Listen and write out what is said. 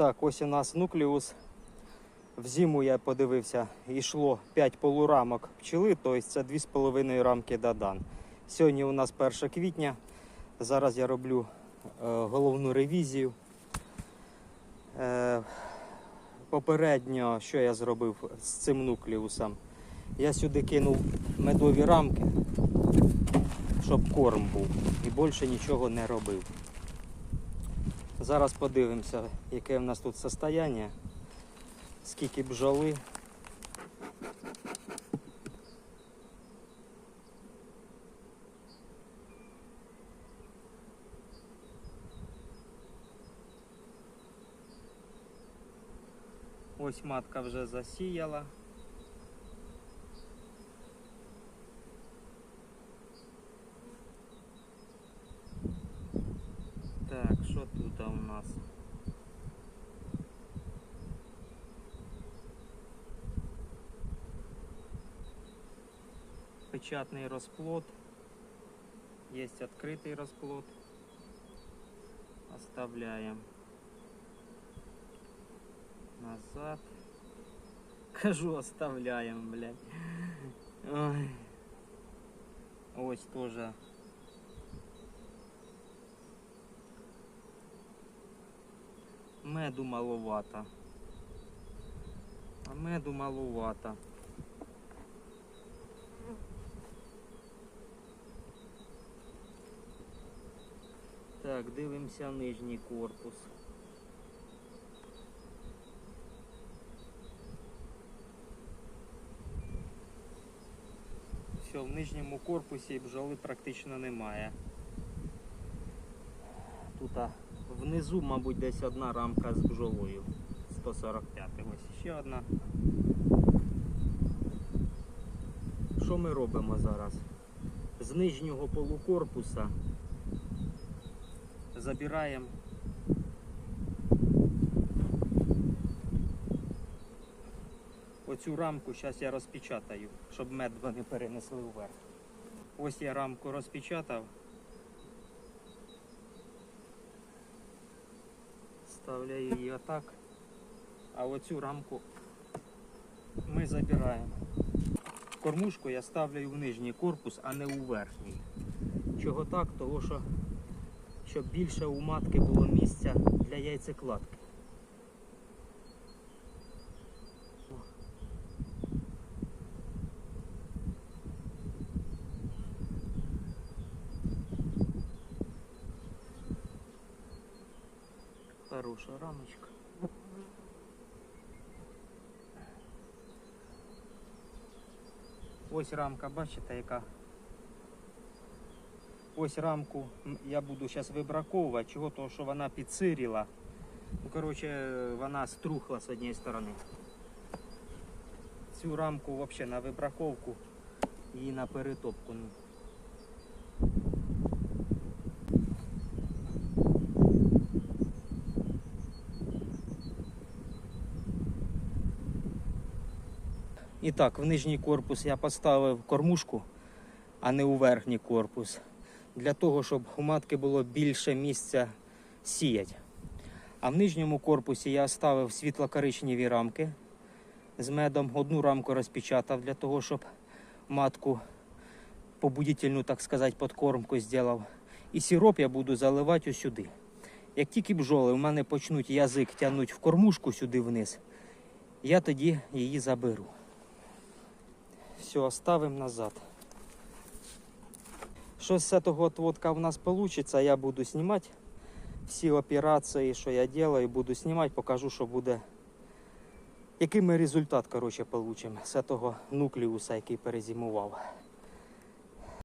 Так, ось у нас нуклеус. В зиму я подивився, йшло 5 полурамок пчели, тобто це 2,5 рамки додан. Сьогодні у нас 1 квітня. Зараз я роблю е, головну ревізію. Е, попередньо, що я зробив з цим нуклеусом? Я сюди кинув медові рамки, щоб корм був, і більше нічого не робив. Зараз подивимося, яке в нас тут состояние, скільки бджоли. Ось матка вже засіяла. Так, що тут у нас? Печатний розплод. Є відкритий розплод. Оставляем назад. Кажу, оставляем, блядь. Ой. Ось тоже. Меду маловато. А меду маловато. Так, дивимося нижній корпус. Все, в нижньому корпусі бджоли практично немає. Тут внизу, мабуть, десь одна рамка з бджолою. 145. Ось ще одна. Що ми робимо зараз? З нижнього полукорпуса забираємо оцю рамку, зараз я розпечатаю, щоб мед вони перенесли вверх. Ось я рамку розпечатав. Вставляю її отак. А оцю рамку ми забираємо. Кормушку я ставлю в нижній корпус, а не у верхній. Чого так? Того що щоб більше у матки було місця для яйцекладки. Хороша рамочка. Ось рамка, бачите, яка Ось рамку я буду зараз вибраковувати, чого того, що вона підсиріла. Ну, коротше, вона струхла з однієї сторони. Цю рамку взагалі на вибраковку і на перетопку. І так, в нижній корпус я поставив кормушку, а не у верхній корпус для того, щоб у матки було більше місця сіять. А в нижньому корпусі я оставив світло-коричневі рамки з медом. Одну рамку розпечатав для того, щоб матку побудительну, так сказати, подкормку зробив. І сироп я буду заливати сюди. Як тільки бджоли в мене почнуть язик тягнути в кормушку сюди вниз, я тоді її заберу. Все, оставимо назад. Що з цього отводка в нас вийде, я буду знімати всі операції, що я роблю, буду знімати, покажу, що буде. Який ми результат коротше, получимо з цього нуклеуса, який перезимував.